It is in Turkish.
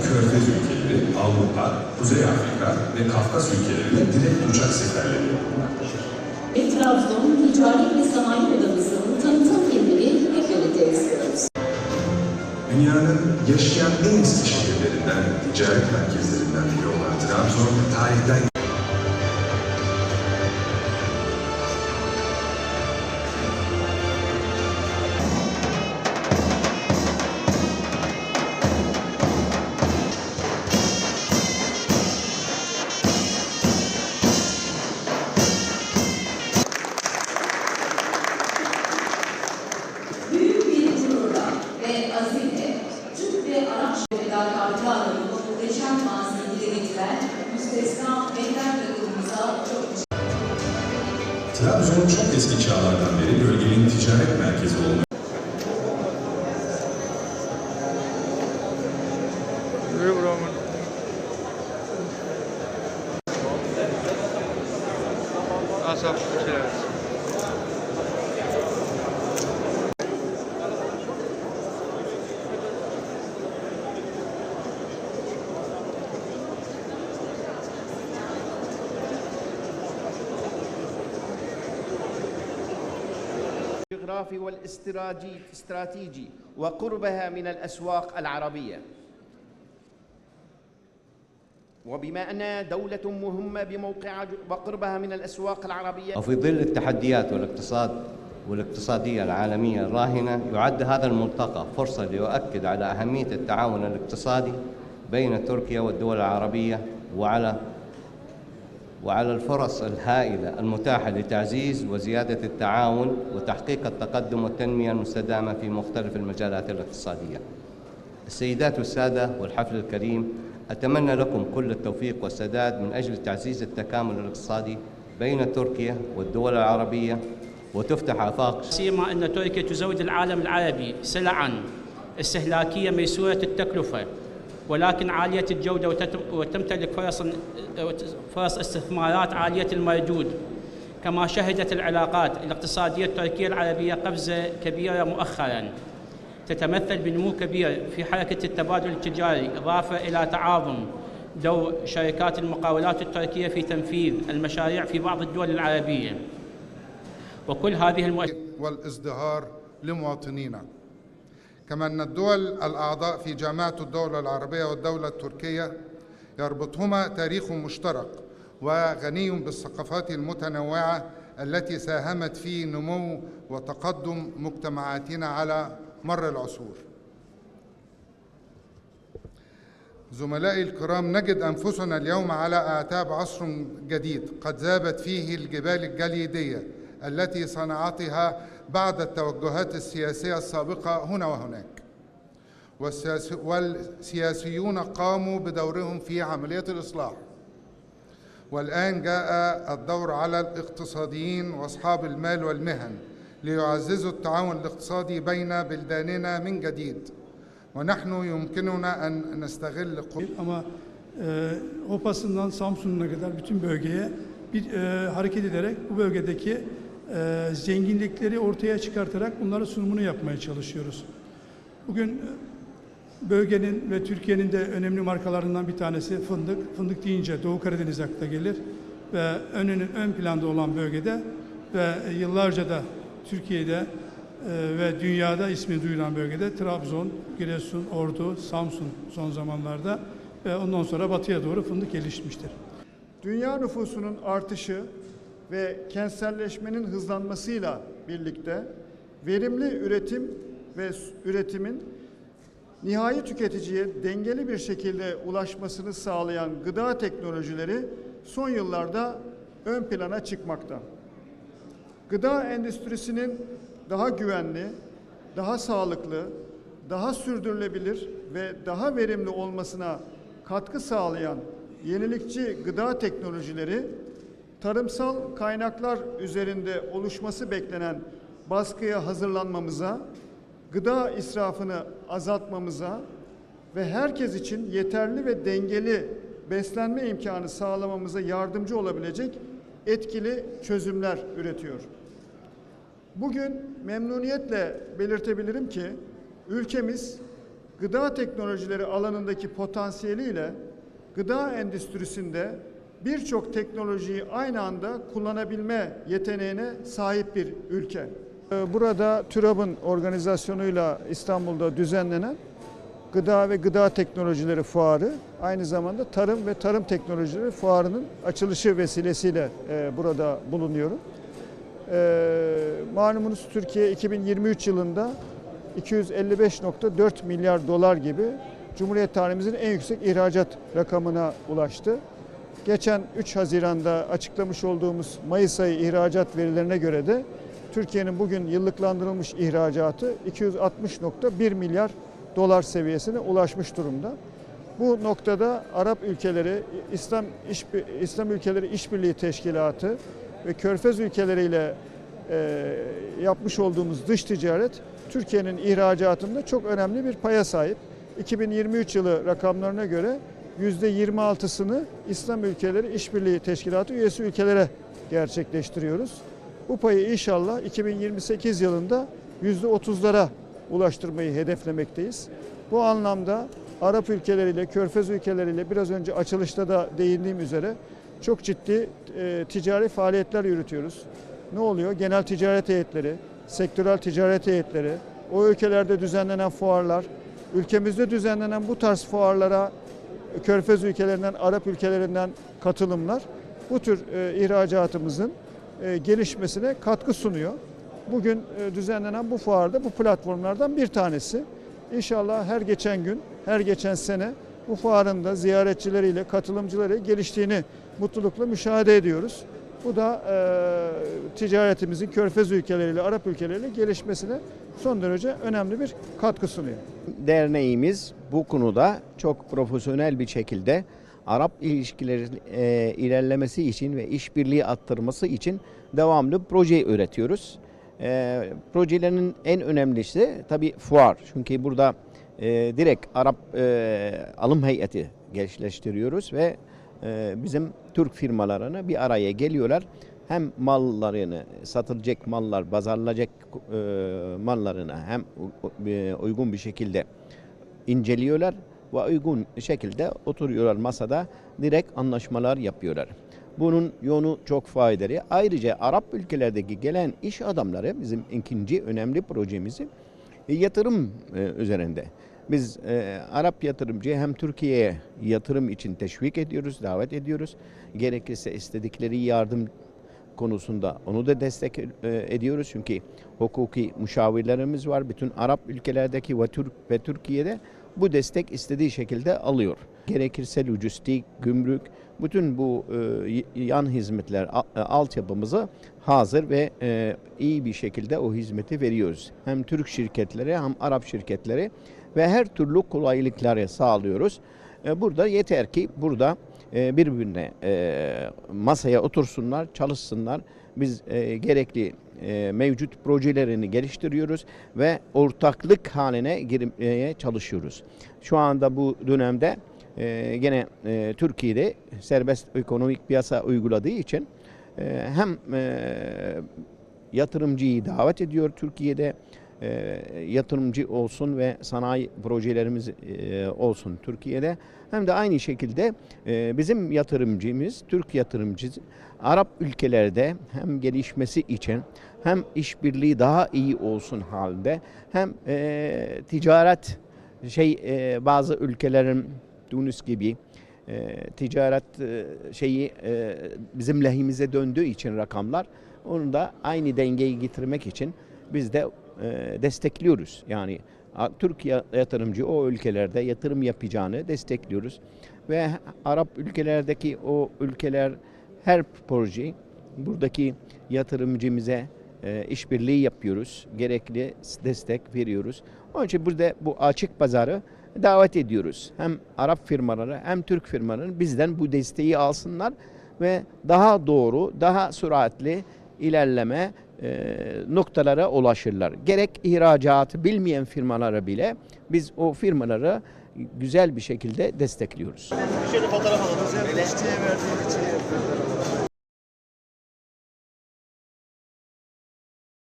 Körfez ülkeleri, Avrupa, Kuzey Afrika ve Kafkas ülkelerine direkt uçak seferleri yapılmaktadır. Ve Trabzon Ticaret ve Sanayi Odamızın tanıtım filmini hep birlikte izliyoruz. Dünyanın yaşayan en eski şehirlerinden, ticaret merkezlerinden biri olan Trabzon, tarihten çok eski çağlardan beri bölgenin ticaret merkezi Brahman. Asap الجغرافي والاستراتيجي وقربها من الأسواق العربية. وبما أنها دولة مهمة بموقعها وقربها من الأسواق العربية وفي ظل التحديات والاقتصاد والاقتصادية العالمية الراهنة يعد هذا الملتقى فرصة ليؤكد على أهمية التعاون الاقتصادي بين تركيا والدول العربية وعلى وعلى الفرص الهائلة المتاحة لتعزيز وزيادة التعاون وتحقيق التقدم والتنمية المستدامة في مختلف المجالات الاقتصادية. السيدات والسادة والحفل الكريم أتمنى لكم كل التوفيق والسداد من أجل تعزيز التكامل الاقتصادي بين تركيا والدول العربية. وتفتح آفاق سيما أن تركيا تزود العالم العربي سلعا. استهلاكية ميسورة التكلفة. ولكن عالية الجودة وتمتلك فرص فرص استثمارات عالية المردود كما شهدت العلاقات الاقتصادية التركية العربية قفزة كبيرة مؤخرا. تتمثل بنمو كبير في حركة التبادل التجاري إضافة إلى تعاظم دور شركات المقاولات التركية في تنفيذ المشاريع في بعض الدول العربية. وكل هذه المؤسسات والإزدهار لمواطنينا. كما أن الدول الأعضاء في جامعة الدولة العربية والدولة التركية يربطهما تاريخ مشترك وغني بالثقافات المتنوعة التي ساهمت في نمو وتقدم مجتمعاتنا على مر العصور. زملائي الكرام نجد أنفسنا اليوم على أعتاب عصر جديد قد ذابت فيه الجبال الجليدية التي صنعتها بعد التوجهات السياسية السابقة هنا وهناك. والسياس- والسياسيون قاموا بدورهم في عملية الإصلاح. والآن جاء الدور على الاقتصاديين وأصحاب المال والمهن ليعززوا التعاون الاقتصادي بين بلداننا من جديد. ونحن يمكننا أن نستغل e, e, zenginlikleri ortaya çıkartarak bunları sunumunu yapmaya çalışıyoruz. Bugün e, bölgenin ve Türkiye'nin de önemli markalarından bir tanesi fındık. Fındık deyince Doğu Karadeniz akla gelir ve önünün ön planda olan bölgede ve yıllarca da Türkiye'de e, ve dünyada ismi duyulan bölgede Trabzon, Giresun, Ordu, Samsun son zamanlarda ve ondan sonra batıya doğru fındık gelişmiştir. Dünya nüfusunun artışı ve kentselleşmenin hızlanmasıyla birlikte verimli üretim ve üretimin nihai tüketiciye dengeli bir şekilde ulaşmasını sağlayan gıda teknolojileri son yıllarda ön plana çıkmakta. Gıda endüstrisinin daha güvenli, daha sağlıklı, daha sürdürülebilir ve daha verimli olmasına katkı sağlayan yenilikçi gıda teknolojileri tarımsal kaynaklar üzerinde oluşması beklenen baskıya hazırlanmamıza, gıda israfını azaltmamıza ve herkes için yeterli ve dengeli beslenme imkanı sağlamamıza yardımcı olabilecek etkili çözümler üretiyor. Bugün memnuniyetle belirtebilirim ki ülkemiz gıda teknolojileri alanındaki potansiyeliyle gıda endüstrisinde birçok teknolojiyi aynı anda kullanabilme yeteneğine sahip bir ülke. Ee, Burada TÜRAB'ın organizasyonuyla İstanbul'da düzenlenen Gıda ve Gıda Teknolojileri Fuarı aynı zamanda Tarım ve Tarım Teknolojileri Fuarı'nın açılışı vesilesiyle e, burada bulunuyorum. E, malumunuz Türkiye 2023 yılında 255.4 milyar dolar gibi Cumhuriyet tarihimizin en yüksek ihracat rakamına ulaştı. Geçen 3 Haziran'da açıklamış olduğumuz Mayıs ayı ihracat verilerine göre de Türkiye'nin bugün yıllıklandırılmış ihracatı 260.1 milyar dolar seviyesine ulaşmış durumda. Bu noktada Arap ülkeleri, İslam İş, İslam ülkeleri İşbirliği Teşkilatı ve Körfez ülkeleriyle e, yapmış olduğumuz dış ticaret Türkiye'nin ihracatında çok önemli bir paya sahip. 2023 yılı rakamlarına göre %26'sını İslam ülkeleri İşbirliği Teşkilatı üyesi ülkelere gerçekleştiriyoruz. Bu payı inşallah 2028 yılında %30'lara ulaştırmayı hedeflemekteyiz. Bu anlamda Arap ülkeleriyle, Körfez ülkeleriyle biraz önce açılışta da değindiğim üzere çok ciddi e, ticari faaliyetler yürütüyoruz. Ne oluyor? Genel ticaret heyetleri, sektörel ticaret heyetleri, o ülkelerde düzenlenen fuarlar, ülkemizde düzenlenen bu tarz fuarlara Körfez ülkelerinden, Arap ülkelerinden katılımlar bu tür e, ihracatımızın e, gelişmesine katkı sunuyor. Bugün e, düzenlenen bu fuarda bu platformlardan bir tanesi. İnşallah her geçen gün, her geçen sene bu fuarın da ziyaretçileriyle, katılımcılarıyla geliştiğini mutlulukla müşahede ediyoruz. Bu da e, ticaretimizin Körfez ülkeleriyle, Arap ülkeleriyle gelişmesine son derece önemli bir katkı sunuyor. derneğimiz bu konuda çok profesyonel bir şekilde Arap ilişkileri e, ilerlemesi için ve işbirliği arttırması için devamlı proje üretiyoruz. E, projelerin en önemlisi tabii fuar. Çünkü burada e, direkt Arap e, alım heyeti gençleştiriyoruz ve bizim Türk firmalarını bir araya geliyorlar. Hem mallarını, satılacak mallar, pazarlanacak e, mallarını hem e, uygun bir şekilde inceliyorlar ve uygun şekilde oturuyorlar masada direkt anlaşmalar yapıyorlar. Bunun yolu çok faydalı. Ayrıca Arap ülkelerdeki gelen iş adamları bizim ikinci önemli projemizi e, yatırım üzerinde. Biz e, Arap yatırımcı hem Türkiye'ye yatırım için teşvik ediyoruz, davet ediyoruz. Gerekirse istedikleri yardım konusunda onu da destek e, ediyoruz. Çünkü hukuki müşavirlerimiz var. Bütün Arap ülkelerdeki ve, Türk, ve Türkiye'de bu destek istediği şekilde alıyor. Gerekirse lojistik, gümrük, bütün bu e, yan hizmetler, e, altyapımızı hazır ve e, iyi bir şekilde o hizmeti veriyoruz. Hem Türk şirketleri hem Arap şirketleri ve her türlü kolaylıkları sağlıyoruz. E, Burada yeter ki burada e, birbirine e, masaya otursunlar, çalışsınlar. Biz gerekli mevcut projelerini geliştiriyoruz ve ortaklık haline girmeye çalışıyoruz. Şu anda bu dönemde gene Türkiye'de serbest ekonomik piyasa uyguladığı için hem yatırımcıyı davet ediyor Türkiye'de yatırımcı olsun ve sanayi projelerimiz e, olsun Türkiye'de. Hem de aynı şekilde e, bizim yatırımcımız Türk yatırımcısı Arap ülkelerde hem gelişmesi için hem işbirliği daha iyi olsun halde hem e, ticaret şey e, bazı ülkelerin Tunus gibi e, ticaret e, şeyi e, bizim lehimize döndüğü için rakamlar onu da aynı dengeyi getirmek için biz de e, destekliyoruz. Yani a- Türk ya- yatırımcı o ülkelerde yatırım yapacağını destekliyoruz ve Arap ülkelerdeki o ülkeler her proje buradaki yatırımcımıza e, işbirliği yapıyoruz. Gerekli destek veriyoruz. Onun için burada bu açık pazarı davet ediyoruz. Hem Arap firmaları hem Türk firmaları bizden bu desteği alsınlar ve daha doğru, daha süratli ilerleme e, noktalara ulaşırlar. Gerek ihracatı bilmeyen firmalara bile biz o firmaları güzel bir şekilde destekliyoruz. Özellikle verdiğim için